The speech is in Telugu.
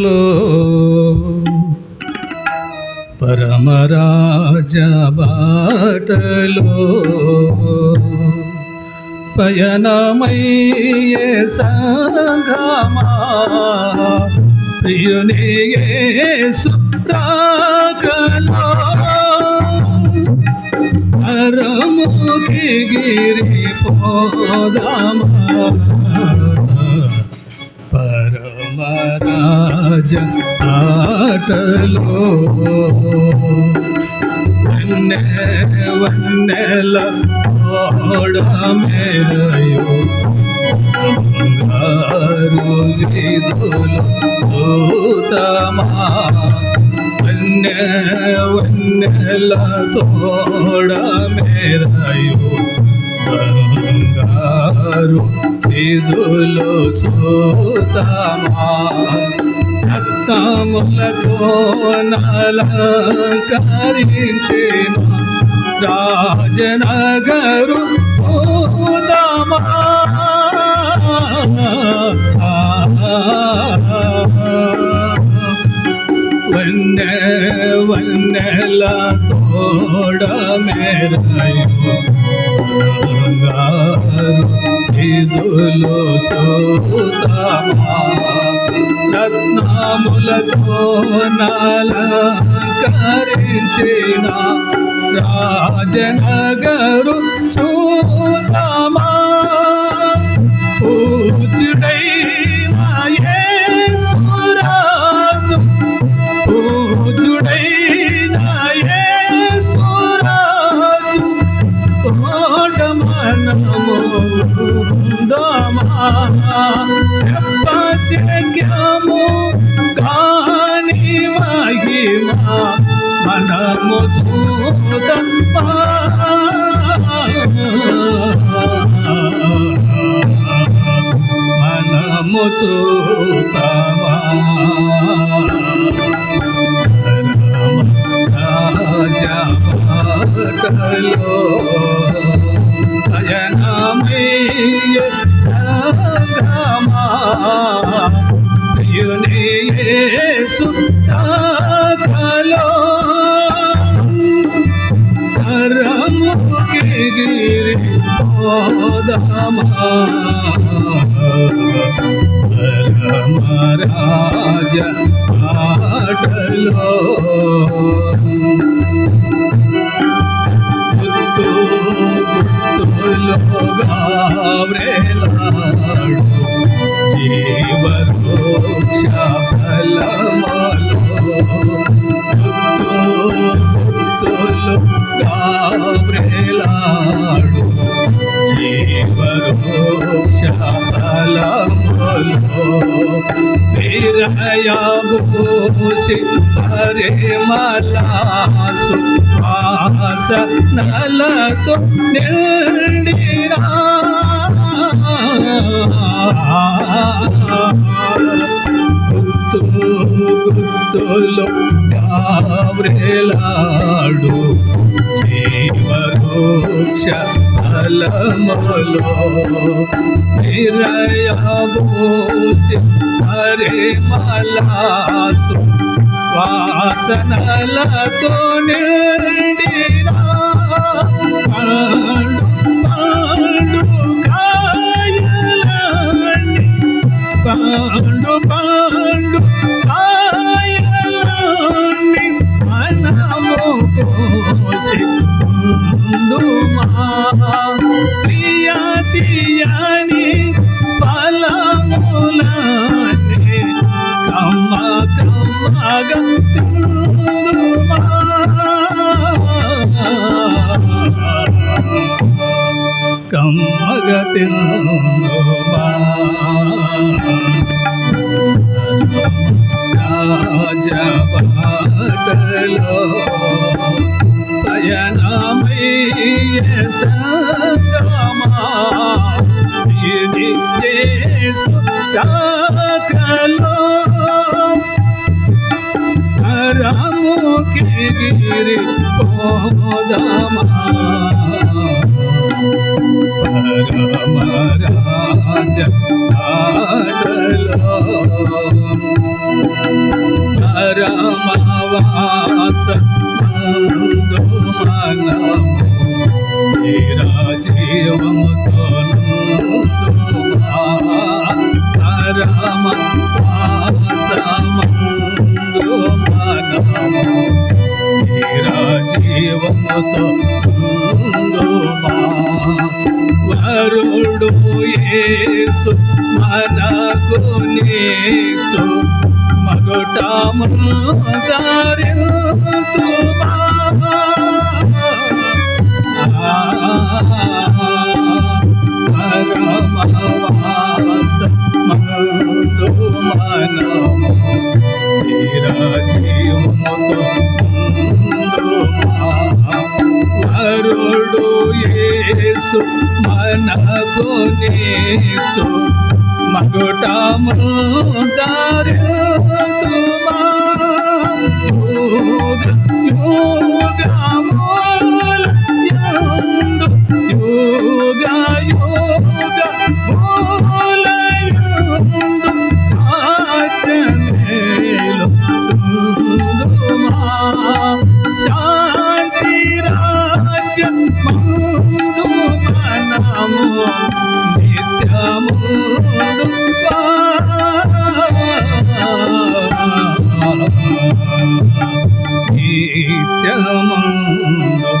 లో. పరమరాజ బాటలో. పయనమయ్యే సంగమా. ప్రియుని సుప్రాకలో పరముఖి గిరి పోదమా. పరమరాజ ఆటలో వన్నెల ఓడ మేరయో వన్నె వన్నెల తోడ మేరయో బంగారు చూతమా రక్తములతో నలంకరించిన రాజనగరు చూతమా వన్నె వన్నెల తోడ మేరయో బంగారు ఇదులు రత్నములతో నాలంకరించిన రాజనగరు చూతమా మనము చూతమా అయనమయ్య సంగమా ప్రియుని యేసు రాకలో గిరి పోదమా? పరమరాజ విరయాభూషి హరే మలాసు ఆస నలతో నిండిరా గుత్తు గుత్తులు గావ్రేలాడు జీవరోక్ష मलो मेरा बोस हरे मला सो वासन लगो निरा पांडु पांडु पांडु पांडु కమ్మగ తిందుమా కమ్మగ తిందుమా రాజబాటలో పయనమయ్య సంగమా. ఇది యేసు বুকের রামাবাস রাজীব রাম పరమరాజ ఆటలో యేసు మనకు నీసు మగుటము దారింతుమా పరమవాస మందు మనము స్థిర జీవముతో వరుడు యేసు మనకు నీసు మగుటము దారు తుమా నిత్యముందు